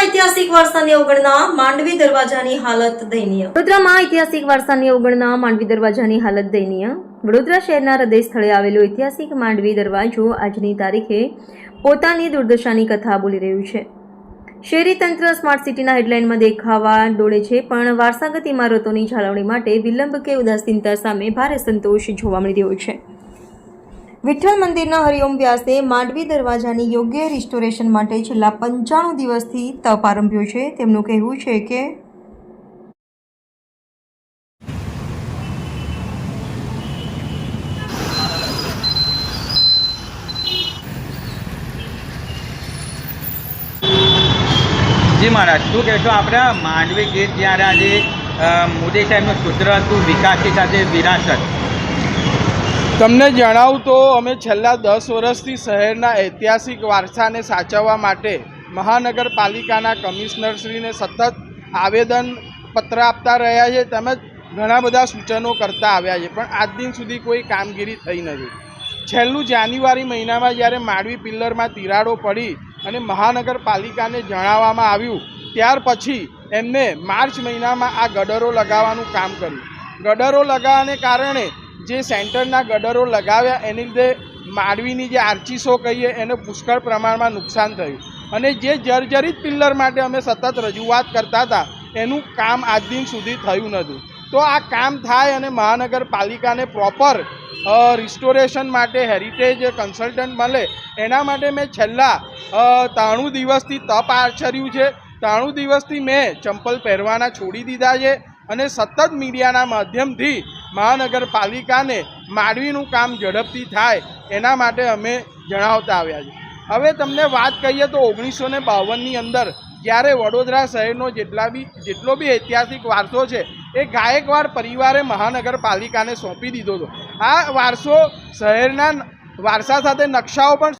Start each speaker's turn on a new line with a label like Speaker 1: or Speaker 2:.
Speaker 1: ઐતિહાસિક વારસાની અવગણના, માંડવી દરવાજાની હાલત દયનીય. વડોદરામાં ઐતિહાસિક વારસાની અવગણના, માંડવી દરવાજાની હાલત દયનીય. વડોદરા શહેરના હૃદય સ્થળે આવેલો ઐતિહાસિક માંડવી દરવાજો આજની તારીખે પોતાની દુર્દશાની કથા બોલી રહ્યું છે. શહેરી તંત્ર સ્માર્ટ સિટીના હેડલાઇનમાં દેખાવા દોડે છે, પણ વારસાગત ઇમારતોની જાળવણી માટે વિલંબ કે ઉદાસીનતા સામે ભારે સંતોષ જોવા મળી રહ્યો છે. વિઠ્ઠલ મંદિરના હરિઓમ વ્યાસે માંડવી દરવાજાની યોગ્ય રિસ્ટોરેશન માટે છેલ્લા પંચાણું દિવસથી તપ આરંભ્યો છે. તેમનું કહેવું છે કે
Speaker 2: જી મહારાજ, શું કહેશો? આપણે માંડવી ગીત જ્યારે આજે મોદી સાહેબનું સૂત્ર હતું વિકાસની સાથે વિરાસત.
Speaker 3: તમને જણાવું તો અમે છેલ્લા દસ વર્ષથી શહેરના ઐતિહાસિક વારસાને સાચવવા માટે મહાનગરપાલિકાના કમિશનરશ્રીને સતત આવેદન પત્ર આપતા રહ્યા છે તેમજ ઘણા બધા સૂચનો કરતા આવ્યા છે. પણ આજ દિન સુધી કોઈ કામગીરી થઈ નથી. છેલ્લું જાન્યુઆરી મહિનામાં જ્યારે માંડવી પિલ્લરમાં તિરાડો પડી અને મહાનગરપાલિકાને જણાવવામાં આવ્યું, ત્યાર પછી એમને માર્ચ મહિનામાં આ ગડરો લગાવવાનું કામ કર્યું. ગડરો લગાવવાને કારણે જે સેન્ટરના ગડરો લગાવ્યા, એની લીધે માંડવીની જે આર્ચીસો કહીએ, એને પુષ્કળ પ્રમાણમાં નુકસાન થયું. અને જે જર્જરિત પિલ્લર માટે અમે સતત રજૂઆત કરતા હતા, એનું કામ આજ દિન સુધી થયું નથી. તો આ કામ થાય અને મહાનગરપાલિકાને પ્રોપર રિસ્ટોરેશન માટે, હેરિટેજ કન્સલ્ટન્ટ મળે, એના માટે મેં છેલ્લા ત્રાણું દિવસથી તપ આચર્યું છે. ત્રાણું દિવસથી મેં ચંપલ પહેરવાના છોડી દીધા છે અને સતત મીડિયાના માધ્યમથી મહાનગરપાલિકાને માંડવીનું કામ ઝડપથી થાય એના માટે અમે જણાવતા આવ્યા છીએ. હવે તમને વાત કહીએ તો ઓગણીસો ને બાવનની અંદર જ્યારે વડોદરા શહેરનો જેટલા બી, જેટલો બી ઐતિહાસિક વારસો છે, એ ગાયકવાડ પરિવારે મહાનગરપાલિકાને સોંપી દીધો હતો. આ વારસો શહેરના વારસા સાથે નકશાઓ પણ